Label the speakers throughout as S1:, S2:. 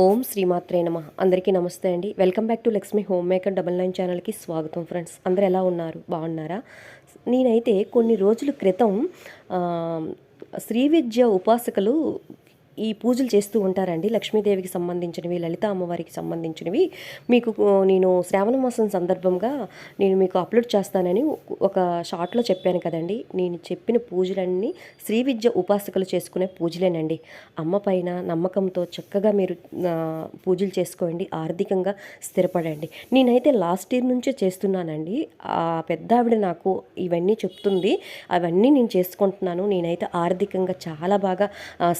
S1: ఓం శ్రీమాత్రే నమ. అందరికీ నమస్తే అండి. Welcome back to Lakshmi homemaker double nine ఛానల్కి స్వాగతం ఫ్రెండ్స్. అందరు ఎలా ఉన్నారు? బాగున్నారా? నేనైతే కొన్ని రోజుల క్రితం శ్రీ విద్య ఉపాసకులు ఈ పూజలు చేస్తూ ఉంటారండి. లక్ష్మీదేవికి సంబంధించినవి లలిత అమ్మవారికి సంబంధించినవి. మీకు నేను శ్రావణ మాసం సందర్భంగా నేను మీకు అప్లోడ్ చేస్తానని ఒక షార్ట్లో చెప్పాను కదండి. నేను చెప్పిన పూజలన్నీ శ్రీ విద్య ఉపాసకులు చేసుకునే పూజలేనండి. అమ్మ పైన నమ్మకంతో చక్కగా మీరు పూజలు చేసుకోండి. ఆర్థికంగా స్థిరపడండి. నేనైతే లాస్ట్ ఇయర్ నుంచే చేస్తున్నానండి. ఆ పెద్ద ఆవిడ నాకు ఇవన్నీ చెప్తుంది. అవన్నీ నేను చేసుకుంటున్నాను. నేనైతే ఆర్థికంగా చాలా బాగా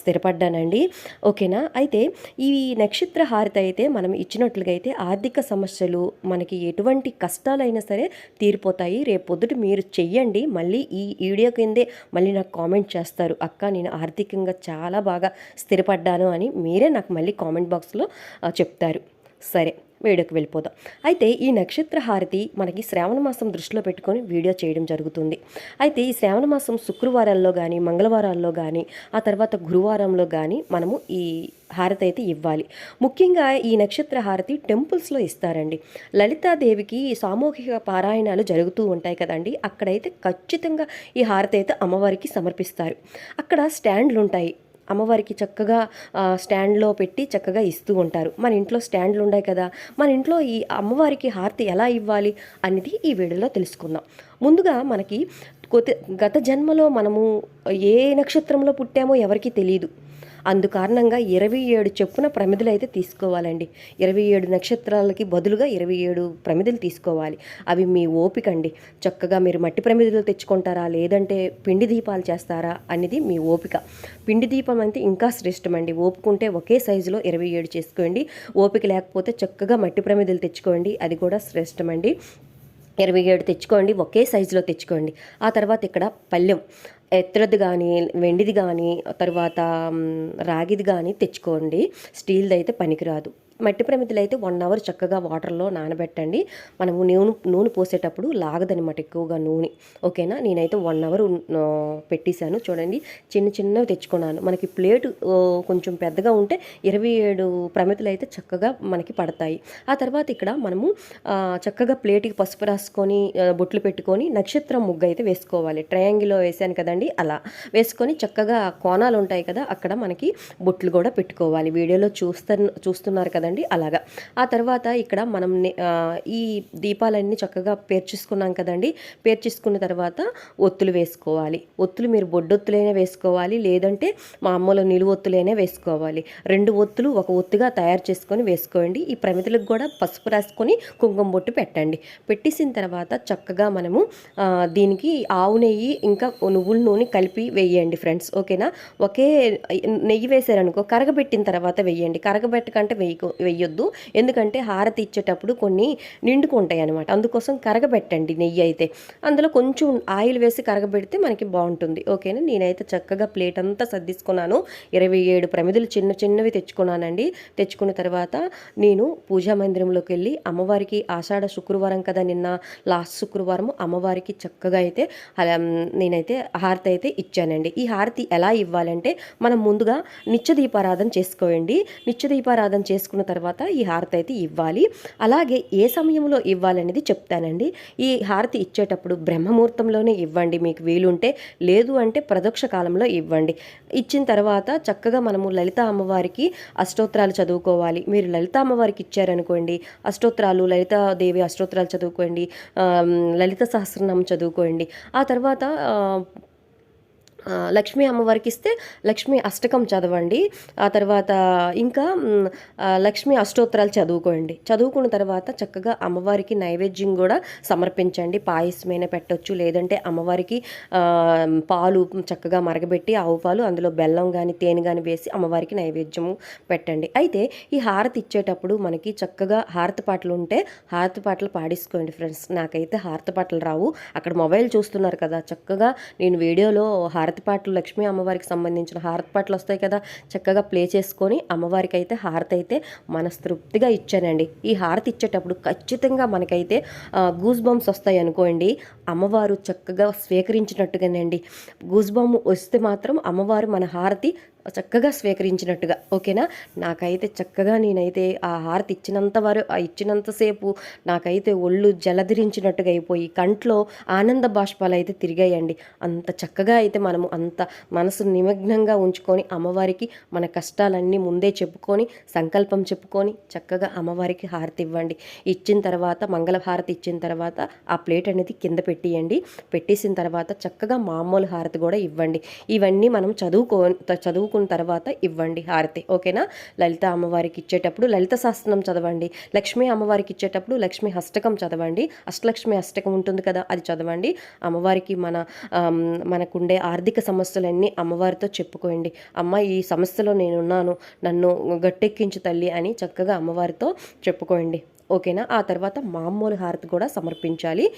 S1: స్థిరపడ్డానండి. స్థిరపడ్డానండి ఓకేనా? అయితే ఈ నక్షత్ర హారతి అయితే మనం ఇచ్చినట్లుగా అయితే ఆర్థిక సమస్యలు మనకి ఎటువంటి కష్టాలైనా సరే తీరిపోతాయి. రేపు పొద్దుట మీరు చెయ్యండి. మళ్ళీ ఈ వీడియో కిందే మళ్ళీ నాకు కామెంట్ చేస్తారు. అక్క నేను ఆర్థికంగా చాలా బాగా స్థిరపడ్డాను అని మీరే నాకు మళ్ళీ కామెంట్ బాక్స్లో చెప్తారు. సరే. వీడియోకి వెళ్ళిపోదాం. అయితే ఈ నక్షత్ర హారతి మనకి శ్రావణ మాసం దృష్టిలో పెట్టుకొని వీడియో చేయడం జరుగుతుంది. అయితే ఈ శ్రావణ మాసం శుక్రవారాల్లో కానీ మంగళవారాల్లో కానీ ఆ తర్వాత గురువారంలో కానీ మనము ఈ హారతి అయితే ఇవ్వాలి. ముఖ్యంగా ఈ నక్షత్ర హారతి టెంపుల్స్లో ఇస్తారండి. లలితాదేవికి సామూహిక పారాయణాలు జరుగుతూ ఉంటాయి కదండి. అక్కడైతే ఖచ్చితంగా ఈ హారతి అయితే అమ్మవారికి సమర్పిస్తారు. అక్కడ స్టాండ్లు ఉంటాయి అమ్మవారికి చక్కగా స్టాండ్లో పెట్టి చక్కగా ఇస్తూ ఉంటారు. మన ఇంట్లో స్టాండ్లు ఉన్నాయి కదా మన ఇంట్లో ఈ అమ్మవారికి హారతి ఎలా ఇవ్వాలి అనేది ఈ వీడియోలో తెలుసుకుందాం. ముందుగా మనకి కొత్త గత జన్మలో మనము ఏ నక్షత్రంలో పుట్టామో ఎవరికీ తెలియదు అందుకారణంగా ఇరవై ఏడు చెప్పున ప్రమిదలు అయితే తీసుకోవాలండి. ఇరవై ఏడు నక్షత్రాలకి బదులుగా ఇరవై ఏడు ప్రమిదలు తీసుకోవాలి. అవి మీ ఓపిక అండి చక్కగా మీరు మట్టి ప్రమిదలు తెచ్చుకుంటారా? లేదంటే పిండి దీపాలు చేస్తారా? అనేది మీ ఓపిక. పిండి దీపం అంటే ఇంకా శ్రేష్టం అండి ఓపుకుంటే ఒకే సైజులో ఇరవై ఏడు చేసుకోండి. ఓపిక లేకపోతే చక్కగా మట్టి ప్రమిదలు తెచ్చుకోండి. అది కూడా శ్రేష్టమండి. ఇరవై ఏడు తెచ్చుకోండి ఒకే సైజులో తెచ్చుకోండి. ఆ తర్వాత ఇక్కడ పళ్ళెం ఎత్తరది కానీ వెండిది కానీ తర్వాత రాగిది కానీ తెచ్చుకోండి. స్టీల్ది అయితే పనికిరాదు. మట్టి ప్రమిదలు అయితే వన్ అవర్ చక్కగా వాటర్లో నానబెట్టండి. మనము నూనె నూనె పోసేటప్పుడు లాగదనమాట ఎక్కువగా నూనె. ఓకేనా? నేనైతే వన్ అవర్ పెట్టేశాను. చూడండి చిన్న చిన్నవి తెచ్చుకున్నాను. మనకి ప్లేటు కొంచెం పెద్దగా ఉంటే ఇరవై ఏడు ప్రమిదలు అయితే చక్కగా మనకి పడతాయి. ఆ తర్వాత ఇక్కడ మనము చక్కగా ప్లేట్కి పసుపు రాసుకొని బొట్లు పెట్టుకొని నక్షత్రం ముగ్గు అయితే వేసుకోవాలి. ట్రయాంగిల్లో వేసాను కదండి అలా. వేసుకొని చక్కగా కోణాలు ఉంటాయి కదా అక్కడ మనకి బొట్లు కూడా పెట్టుకోవాలి. వీడియోలో చూస్తా చూస్తున్నారు కదా కదండి? అలాగా. ఆ తర్వాత ఇక్కడ మనం ఈ దీపాలన్నీ చక్కగా పేర్చేసుకున్నాం కదండి. పేర్చేసుకున్న తర్వాత ఒత్తులు వేసుకోవాలి. ఒత్తులు మీరు బొడ్డొత్తులైనా వేసుకోవాలి లేదంటే మామూలు నిలువొత్తులైనా వేసుకోవాలి. రెండు ఒత్తులు ఒక ఒత్తుగా తయారు చేసుకొని వేసుకోండి. ఈ ప్రమితులకు కూడా పసుపు రాసుకొని కుంకుమ బొట్టు పెట్టండి. పెట్టేసిన తర్వాత చక్కగా మనము దీనికి ఆవు నెయ్యి ఇంకా నువ్వుల నూనె కలిపి వేయండి ఫ్రెండ్స్. ఓకేనా? ఒకే నెయ్యి వేసారనుకో కరగబెట్టిన తర్వాత వేయండి. కరగబెట్టకంటే వేయకు. వేయొద్దు ఎందుకంటే హారతి ఇచ్చేటప్పుడు కొన్ని నిండుకుంటాయి అనమాట అందుకోసం కరగబెట్టండి నెయ్యి అయితే. అందులో కొంచెం ఆయిల్ వేసి కరగబెడితే మనకి బాగుంటుంది. ఓకేనా? నేనైతే చక్కగా ప్లేట్ అంతా సర్దిసుకున్నాను. ఇరవై ఏడు ప్రమిదలు చిన్న చిన్నవి తెచ్చుకున్నానండి. తెచ్చుకున్న తర్వాత నేను పూజా మందిరంలోకి వెళ్ళి అమ్మవారికి ఆషాఢ శుక్రవారం కదా నిన్న లాస్ట్ శుక్రవారం అమ్మవారికి చక్కగా అయితే అలా, నేనైతే హారతి అయితే ఇచ్చానండి. ఈ హారతి ఎలా ఇవ్వాలంటే మనం ముందుగా నిత్య దీపారాధన చేసుకోండి నిత్య దీపారాధన చేసుకున్న తర్వాత ఈ హారతి అయితే ఇవ్వాలి. అలాగే ఏ సమయంలో ఇవ్వాలనేది చెప్తానండి. ఈ హారతి ఇచ్చేటప్పుడు బ్రహ్మముహూర్తంలోనే ఇవ్వండి. మీకు వీలుంటే లేదు అంటే ప్రదోక్ష కాలంలో ఇవ్వండి. ఇచ్చిన తర్వాత చక్కగా మనము లలిత అమ్మవారికి అష్టోత్తరాలు చదువుకోవాలి. మీరు లలిత అమ్మవారికి ఇచ్చారనుకోండి అష్టోత్తరాలు లలితాదేవి అష్టోత్తరాలు చదువుకోండి లలిత సహస్రనామం చదువుకోండి. ఆ తర్వాత లక్ష్మీ అమ్మవారికి ఇస్తే లక్ష్మీ అష్టకం చదవండి. ఆ తర్వాత ఇంకా లక్ష్మీ అష్టోత్తరాలు చదువుకోండి. చదువుకున్న తర్వాత చక్కగా అమ్మవారికి నైవేద్యం కూడా సమర్పించండి. పాయసమైనా పెట్టొచ్చు లేదంటే అమ్మవారికి పాలు చక్కగా మరగబెట్టి ఆవు పాలు అందులో బెల్లం కానీ తేనె కానీ వేసి అమ్మవారికి నైవేద్యము పెట్టండి. అయితే ఈ హారతి ఇచ్చేటప్పుడు మనకి చక్కగా హారతి పాటలు ఉంటే హారతి పాటలు పాడేసుకోండి ఫ్రెండ్స్. నాకైతే హారతి పాటలు రావు. అక్కడ మొబైల్ చూస్తున్నారు కదా చక్కగా నేను వీడియోలో హారతి పాటలు లక్ష్మీ అమ్మవారికి సంబంధించిన హారతి పాటలు వస్తాయి కదా చక్కగా ప్లే చేసుకొని అమ్మవారికి అయితే హారతి అయితే మనస్తృప్తిగా ఇచ్చానండి. ఈ హారతి ఇచ్చేటప్పుడు ఖచ్చితంగా మనకైతే గూస్ బంప్స్ వస్తాయి అనుకోండి అమ్మవారు చక్కగా స్వీకరించినట్టుగానండి. గూస్ బంప్ వస్తే మాత్రం అమ్మవారు మన హారతి చక్కగా స్వీకరించినట్టుగా ఓకేనా? నాకైతే చక్కగా నేనైతే ఆ హారతి ఇచ్చినంత వారు ఇచ్చినంతసేపు నాకైతే ఒళ్ళు జలధరించినట్టుగా అయిపోయి కంట్లో ఆనంద బాష్పాలు అయితే తిరిగాయండి. అంత చక్కగా అయితే మనము అంత మనసు నిమగ్నంగా ఉంచుకొని అమ్మవారికి మన కష్టాలన్నీ ముందే చెప్పుకొని సంకల్పం చెప్పుకొని చక్కగా అమ్మవారికి హారతి ఇవ్వండి. ఇచ్చిన తర్వాత మంగళ హారతి ఇచ్చిన తర్వాత ఆ ప్లేట్ అనేది కింద పెట్టియండి. పెట్టేసిన తర్వాత చక్కగా మామూలు హారతి కూడా ఇవ్వండి. ఇవన్నీ మనం చదువుకో చదువు చదువుకున్న తర్వాత ఇవ్వండి హారతి ఓకేనా? లలిత అమ్మవారికి ఇచ్చేటప్పుడు లలిత శాస్త్రం చదవండి లక్ష్మీ అమ్మవారికి ఇచ్చేటప్పుడు లక్ష్మీ హస్తకం చదవండి అష్టలక్ష్మి హస్తకం ఉంటుంది కదా అది చదవండి. అమ్మవారికి మన మనకుండే ఆర్థిక సమస్యలన్నీ అమ్మవారితో చెప్పుకోండి. అమ్మ ఈ సమస్యలో నేనున్నాను నన్ను గట్టెక్కించు తల్లి అని చక్కగా అమ్మవారితో చెప్పుకోండి. ఓకేనా? ఆ తర్వాత మామూలు హారతి కూడా సమర్పించాలి.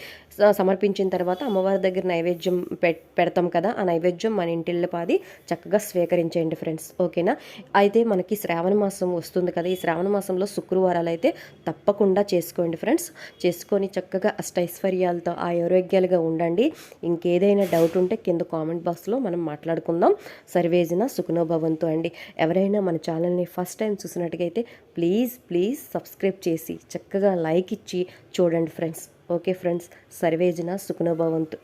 S1: సమర్పించిన తర్వాత అమ్మవారి దగ్గర నైవేద్యం పె- పెడతాం కదా ఆ నైవేద్యం మన ఇంటిల్లో పాది చక్కగా స్వీకరించేయండి ఫ్రెండ్స్. ఓకేనా? అయితే మనకి శ్రావణ మాసం వస్తుంది కదా ఈ శ్రావణ మాసంలో శుక్రవారాలు అయితే తప్పకుండా చేసుకోండి ఫ్రెండ్స్. చేసుకొని చక్కగా అష్టైశ్వర్యాలతో ఆరోగ్యాలుగా ఉండండి. ఇంకేదైనా డౌట్ ఉంటే కింద కామెంట్ బాక్స్లో మనం మాట్లాడుకుందాం. సర్వేజన సుఖనోభవంతో అండి. ఎవరైనా మన ఛానల్ని ఫస్ట్ టైం చూసినట్టుగైతే ప్లీజ్ ప్లీజ్ సబ్స్క్రైబ్ చేసి చక్కగా లైక్ ఇచ్చి చూడండి ఫ్రెండ్స్. Okay friends. సర్వేజన సుఖనోభవంతు